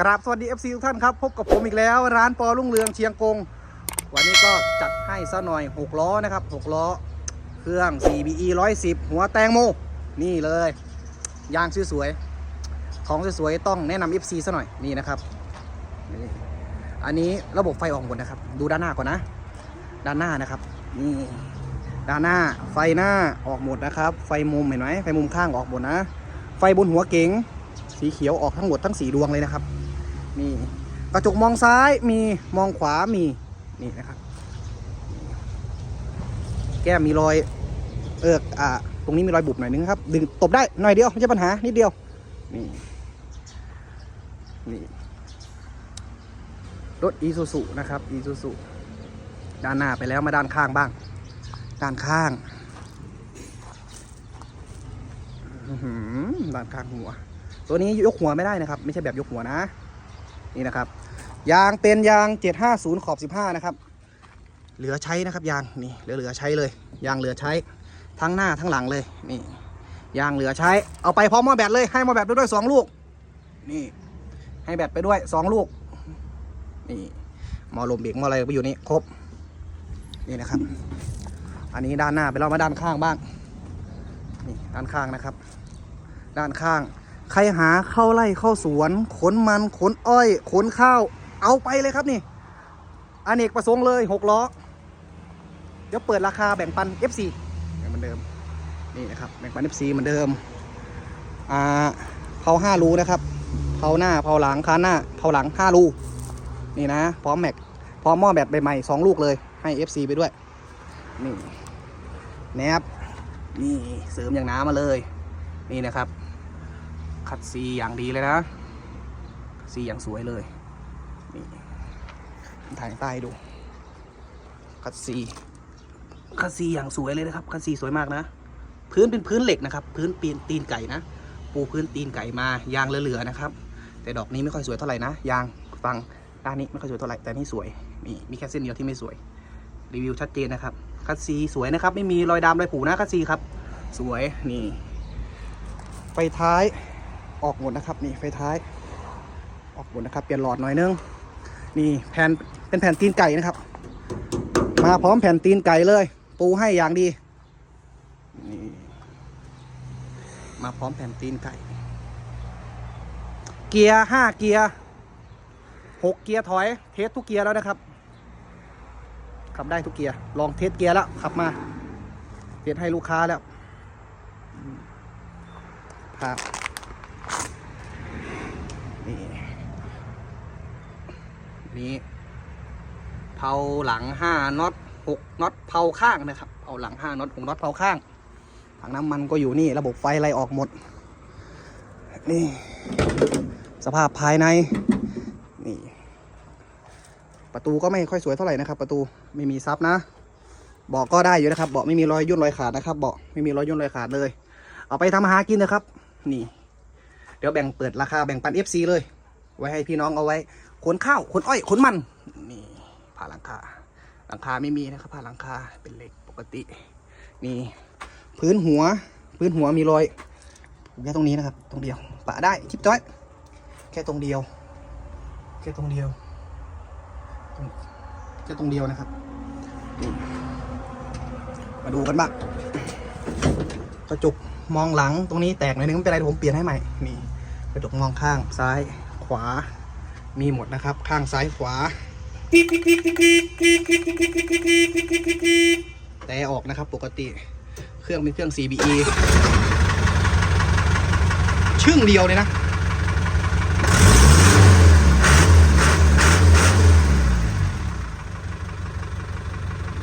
กราบสวัสดี FC ทุกท่านครับ พบกับผมอีกแล้ว ร้านปอลุ่งเรืองเชียงกง วันนี้ก็จัดให้ซะหน่อย 6 ล้อนะครับ 6 ล้อ เครื่อง CBE 110 หัวแตงโม นี่เลย ยางสวยๆของสวยๆต้องแนะนำ FC ซะหน่อยนี่นะครับนี่อันนี้ระบบไฟออกหมดนะครับ ดูด้านหน้าก่อนนะ ด้านหน้านะครับนี่ด้านหน้าไฟหน้าออกหมดนะครับ ไฟมุมเห็นไหมไฟมุมข้างออกหมดนะ ไฟบนหัวเก๋งสีเขียวออกทั้งหมดทั้งสีดวงเลยนะครับ นี่ กระจกมองซ้ายมีมองขวามีนี่นะครับ แก้มมีรอย เอออ่าตรงนี้มีรอยบุบหน่อยนึงครับ ดึงตบได้หน่อยเดียวไม่ใช่ปัญหานิดเดียวนี่นี่รถอีซูซุนะครับอีซูซุด้านหน้าไปแล้วมาด้านข้างบ้าง ด้านข้างด้านข้างหัว ตัวนี้ยกหัวไม่ได้นะครับ ไม่ใช่แบบยกหัวนะ นี่นะครับ ยางเป็นยาง 750 ขอบ 15 นะครับ เหลือใช้นะครับยางนี่เหลือเหลือใช้เลย ยางเหลือใช้ทั้งหน้าทั้งหลังเลยนี่ยางเหลือใช้ เอาไปพร้อมหมอแบตเลยให้หมอแบตไปด้วยสองลูก นี่ ให้แบตไปด้วยสองลูก นี่หมอลมเบรกหมออะไรไปอยู่นี่ครบ นี่นะครับ อันนี้ด้านหน้าไปเรามาด้านข้างบ้าง นี่ด้านข้างนะครับ ด้านข้าง ใครหาเข้าไร่เข้าสวนขนมันขนอ้อย ขนข้าว เอาไปเลยครับนี่อเนกประสงค์เลยหกล้อ เดี๋ยวเปิดราคาแบ่งปัน FC เหมือนเดิม นี่นะครับแบ่งปัน FC เหมือนเดิมอ่าเผาห้ารูนะครับเผาหน้าเผาหลังคานหน้าเผาหลังห้ารูนี่นะ พร้อมแม็กพร้อมหม้อแบตใบใหม่สองลูกเลยให้ FC ไปด้วย นี่แนบนี่เสริมอย่างน้ำมาเลย นี่นะครับ คัดซีอย่างดีเลยนะ ซีอย่างสวยเลย นี่ถ่ายใต้ดู คัดซี คัดซีอย่างสวยเลยนะครับ คัดซีสวยมากนะ พื้นเป็นพื้นเหล็กนะครับ พื้นปีนตีนไก่นะ ปูพื้นตีนไก่มายางเหลือๆนะครับ แต่ดอกนี้ไม่ค่อยสวยเท่าไหร่นะ ยางฟังด้านนี้ไม่ค่อยสวยเท่าไหร่ แต่นี่สวย มีมีแค่เส้นเดียวที่ไม่สวย รีวิวชัดเจนนะครับ คัดซีสวยนะครับ ไม่มีรอยดำรอยผูนะคัดซีครับ สวย นี่ไฟท้าย ออกหมดนะครับ นี่ไฟท้าย ออกหมดนะครับ เปลี่ยนหลอดหน่อยนึง นี่แผ่นเป็นแผ่นตีนไก่นะครับ มาพร้อมแผ่นตีนไก่เลย ปูให้อย่างดี นี่มาพร้อมแผ่นตีนไก่ เกียร์ห้าเกียร์หกเกียร์ถอย เทสทุกเกียร์แล้วนะครับ ขับได้ทุกเกียร์ ลองเทสเกียร์แล้วขับมาเทสให้ลูกค้าแล้วภาพ นี่เผาหลังห้าน็อตหกน็อตเผาข้างนะครับเผาหลังห้าน็อตหกน็อตเผาข้างถังน้ำมันก็อยู่นี่ระบบไฟไล่ออกหมด นี่ สภาพภายในนี่ ประตูก็ไม่ค่อยสวยเท่าไหร่นะครับ ประตูไม่มีซับนะเบาะก็ได้อยู่นะครับเบาะไม่มีรอยย่นรอยขาดนะครับเบาะไม่มีรอยย่นรอยขาดเลย เอาไปทำอาหารกินนะครับ นี่ เดี๋ยวแบ่งเปิดราคาแบ่งปัน FC เลย ไว้ให้พี่น้องเอาไว้ ขนข้าวขนอ้อยขนมันนี่ผ่าหลังคาหลังคาไม่มีนะครับผ่าหลังคาเป็นเหล็กปกตินี่พื้นหัว พื้นหัวมีรอยแค่ตรงนี้นะครับ ตรงเดียวปะได้ทิปจ้อย แค่ตรงเดียว แค่ตรงเดียวแค่ตรงเดียวนะครับมาดูกันบ้างกระจกมองหลังตรงนี้แตกหน่อยนึงไม่เป็นไรผมเปลี่ยนให้ใหม่นี่กระจกมองข้างซ้ายขวา มีหมดนะครับ ข้างซ้ายขวาแต่ออกนะครับปกติเครื่องเป็นเครื่อง CBE ชึ่งเดียวเลยนะ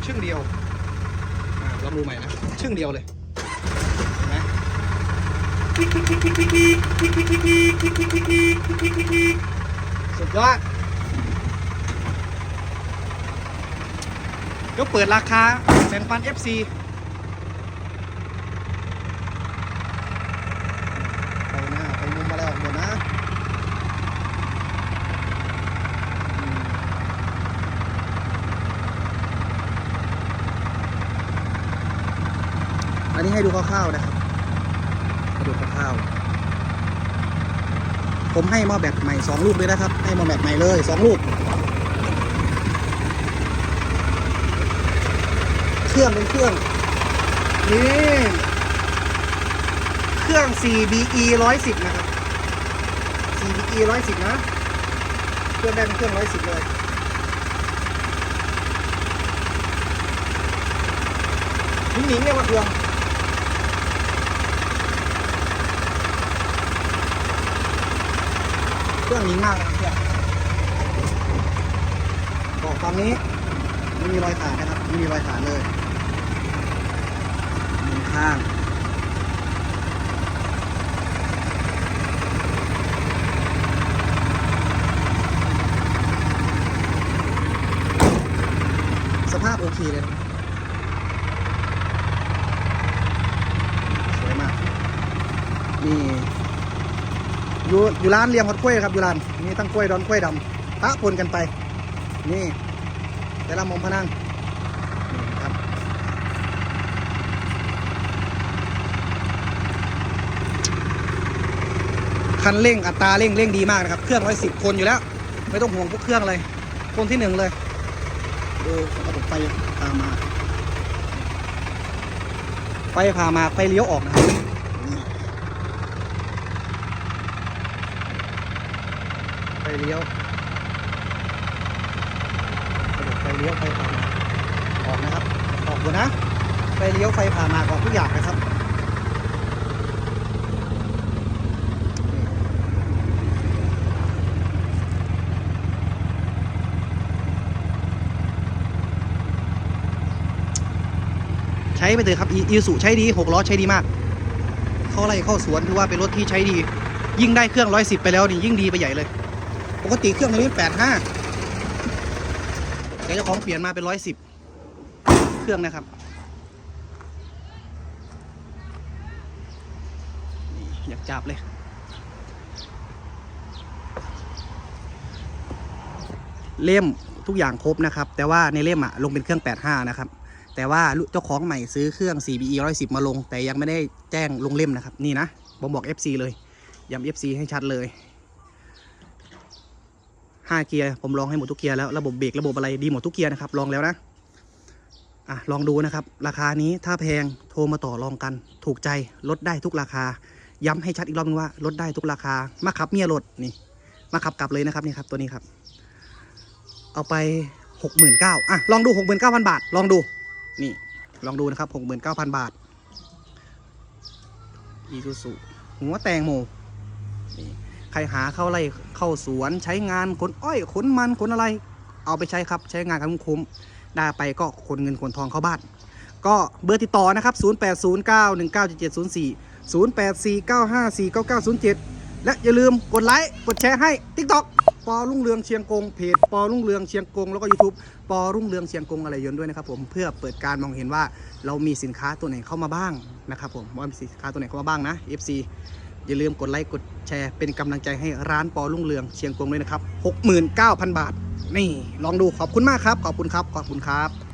ชึ่งเดียวอ่าลองดูใหม่นะ ชึ่งเดียวเลยเห็นไหม สุดยอด ก็เปิดราคาแบ่งปัน FC ไปหน้า ไปมุมมาแล้วหมดนะอืมอันนี้ให้ดูคร่าวๆนะครับให้ดูคร่าวๆ ผมให้หม้อแบตใหม่สองลูกเลยนะครับ ให้หม้อแบตใหม่เลยสองลูก เครื่องเป็นเครื่อง นี่ เครื่อง 4BE 110 นะครับ 4BE 110 นะ เครื่องได้เป็นเครื่อง 110 เลยหนิงหนิงเนี่ยว่าเครื่อง เครื่องนิงมากนะเครื่องบอกฝั่งนี้ไม่มีรอยขาดนะครับไม่มีรอยขาดเลยหนึ่งข้างสภาพโอเคเลยนะสวยมาก นี่ อยู่อยู่ร้านเลี้ยงฮอดกล้วยครับอยู่ร้านนี่ตั้งกล้วยดอนกล้วยดำปะปนกันไป นี่แต่ละมุมพนังครับคันเร่งอัตราเร่งเร่งดีมากนะครับ เครื่องร้อยสิบคนอยู่แล้ว ไม่ต้องห่วงพวกเครื่องเลย คนที่หนึ่งเลยดูระบบไฟพามาไฟพามาไฟเลี้ยวออกนะครับนี่ไฟเลี้ยวระบบไฟเลี้ยวไฟพามาออกนะครับ ออกหมดนะ ไฟเลี้ยวไฟพามาออกทุกอย่างนะครับใช้ไปเถอะครับอีสุใช้ดีหกล้อใช้ดีมาก เข้าไร่เข้าสวนถือว่าเป็นรถที่ใช้ดี ยิ่งได้เครื่องร้อยสิบไปแล้วนี่ยิ่งดีไปใหญ่เลย กติเครื่องตัวนี้แปดห้าแต่เจ้าของเปลี่ยนมาเป็นร้อยสิบเครื่องนะครับนี่อยากจับเลยเล่มทุกอย่างครบนะครับ แต่ว่าในเล่มอะลงเป็นเครื่อง 85 นะครับ แต่ว่าเจ้าของใหม่ซื้อเครื่อง 4BE 110 มาลง แต่ยังไม่ได้แจ้งลงเล่มนะครับ นี่นะผมบอก FC เลยย้ำ FC ให้ชัดเลย 5 เกียร์ผมลองให้หมดทุกเกียร์แล้วระบบเบรกระบบอะไรดีหมดทุกเกียร์นะครับลองแล้วนะอะลองดูนะครับ ราคานี้ถ้าแพงโทรมาต่อรองกัน ถูกใจลดได้ทุกราคา ย้ำให้ชัดอีกรอบนึงว่าลดได้ทุกราคา มาขับเมียรถนี่ มาขับกลับเลยนะครับนี่ครับตัวนี้ครับ เอาไปหกหมื่นเก้าอะลองดูหกหมื่นเก้าพันบาท ลองดูนี่ลองดูนะครับหกหมื่นเก้าพันบาทอีซูซูหัวแตงโมนี่ รหาเข้าไร่เข้าสวนใช้งานขนอ้อยขนมันขนอะไร เอาไปใช้ครับใช้งานกันคุ้มได้ไปก็ขนเงินขนทองเข้าบ้านก็เบอร์ติดต่อนะครับ 0809197704 0849549907 และอย่าลืมกดไลค์กดแชร์ให้ TikTok ปอรุ่งเรืองเชียงกงเพจปอรุ่งเรืองเชียงกงแล้วก็ YouTube ปอรุ่งเรืองเชียงกงอะไรยนด้วยนะครับผมเพื่อเปิดการมองเห็นว่าเรามีสินค้าตัวไหนเข้ามาบ้างนะครับผมว่ามีสินค้าตัวไหนเข้ามาบ้างนะ FC อย่าลืมกดไลค์กดแชร์เป็นกำลังใจให้ร้านปอลุ่งเรืองเชียงกงด้วยนะครับ 69,000 บาท นี่ลองดูขอบคุณมากครับ ขอบคุณครับ ขอบคุณครับ